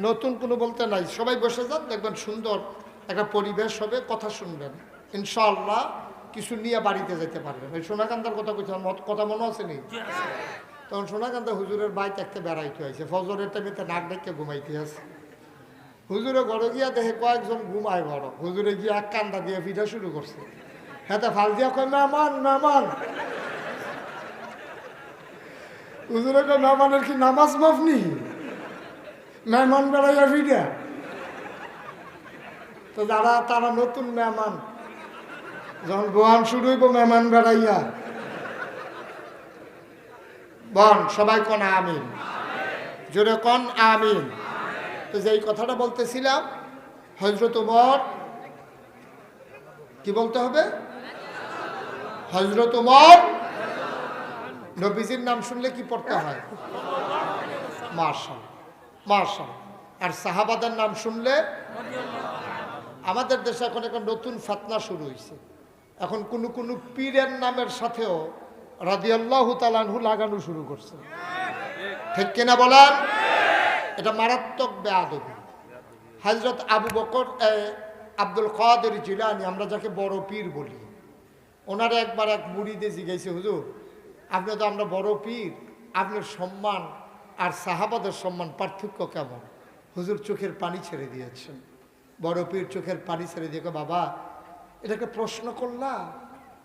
নতুন কোনো বলতে নাই। সবাই বসে যান দেখবেন সুন্দর একটা পরিবেশ হবে কথা শুনবেন। ইনশাআল্লাহ কিছু নিয়ে বাড়িতে যেতে পারবেন। ওই সোনাকান্তার কথা কইছে আমার মত- কথা মনে আছে নি? তখন সোনাকান্তা হুজুরের বাইক একটা বেড়াইতে হয়েছে ফজরের টাইমে নাক ডেকে ঘুমাইতে আছে। হুজুরে ঘরে গিয়া দেখে কয়েকজন ঘুমায় বড়। হুজুরে গিয়া এক কান্দা দিয়ে পিঠা শুরু করছে। হ্যাঁ ফাল দিয়া কয় মেহমান মেহমান হুজুরে কয় মেহমানের কি নামাজ মাফনি মেহমান বেড়াইয়া ফিরা তো যারা তারা নতুন মেহমান, যখন গোয়ান শুরু হইব মেহমান বেড়াইয়া। বন, সবাই কন আমিন। জোরে কন আমিন। তো যেই কথাটা বলতেছিলাম হজরত উমর, কি বলতে হবে? হজরত উমর। নবীজির নাম শুনলে কি পড়তে হয়? মার্শাল মার্শাল আর সাহাবাদের নাম শুনলে, আমাদের দেশে এখন একটা নতুন ফাতনা শুরু হয়েছে এখন কোন কোন পীরের নামের সাথেও রাদিয়াল্লাহু তালানহু লাগানো শুরু করছে। ঠিক কিনা বলেন? এটা মারাত্মক বেয়াদবি। হজরত আবু বকর আব্দুল কাদের জিলানি, আমরা যাকে বড় পীর বলি, ওনারা একবার এক মুড়িতে জিজ্ঞাসা, হুজুর, আপনি তো আমরা বড় পীর, আপনার সম্মান আর সাহাবাদের সম্মান পার্থক্য কেমন? হুজুর চোখের পানি ছেড়ে দিয়েছেন। বড় পীর চোখের পানি ছেড়ে দিয়ে বাবা এটাকে প্রশ্ন করলা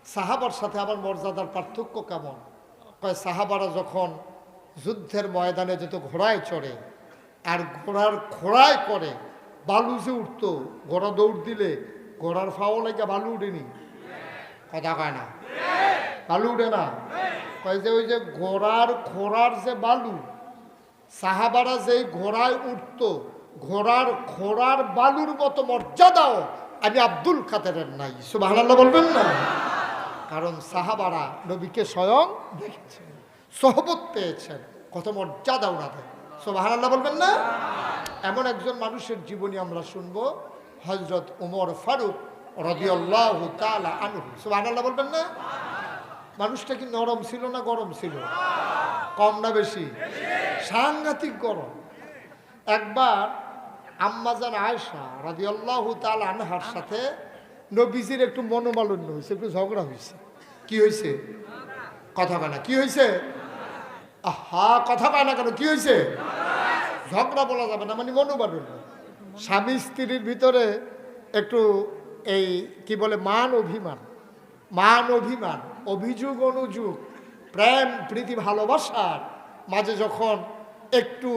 সাহাবার সাথে আমার মর্যাদার পার্থক্য কেমন? কয়, সাহাবারা যখন যুদ্ধের ময়দানে যেত ঘোড়ায় চড়ে আর ঘোড়ার খোড়ায় করে, বালু যে উঠতো, ঘোড়া দৌড় দিলে ঘোড়ার ফাও লাগে বালু উঠেনি? কথা কয় না। বালু উঠে না? কয় যে ওই যে ঘোড়ার খোড়ার যে বালু সাহাবারা যেই ঘোড়ায় উঠত, ঘোড়ার ঘোড়ার বালুর মতো মর্যাদাও আমি আব্দুল কাদেরের নাই। সুবাহ বলবেন না? কারণ সাহাবারা নবীকে স্বয়ং দেখেছেন, সহবত পেয়েছেন, কত মর্যাদা ওনাদের। সুবাহ বলবেন না? এমন একজন মানুষের জীবনী আমরা শুনব হজরত উমর ফারুক বলবেন না? মানুষটা কি নরম ছিল না গরম ছিল? কম না বেশি? সাংঘাতিক গরম একবার আম্মাজান আয়সা রাদিয়াল্লাহু তাল আনহার সাথে নবীজির একটু মনোমালিন্য হয়েছে একটু ঝগড়া হয়েছে কি হয়েছে কথা কয় কি হয়েছে আহা, কথা কয় না কেন, কি হয়েছে ঝগড়া বলা যাবে না মানে মনোমালিন্য। স্বামী স্ত্রীর ভিতরে একটু এই কি বলে, মান অভিমান মান অভিমান, অভিযোগ অনুযোগ, প্রেম, প্রীতি, ভালোবাসার মাঝে যখন একটু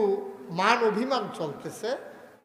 মান অভিমান চলতেছে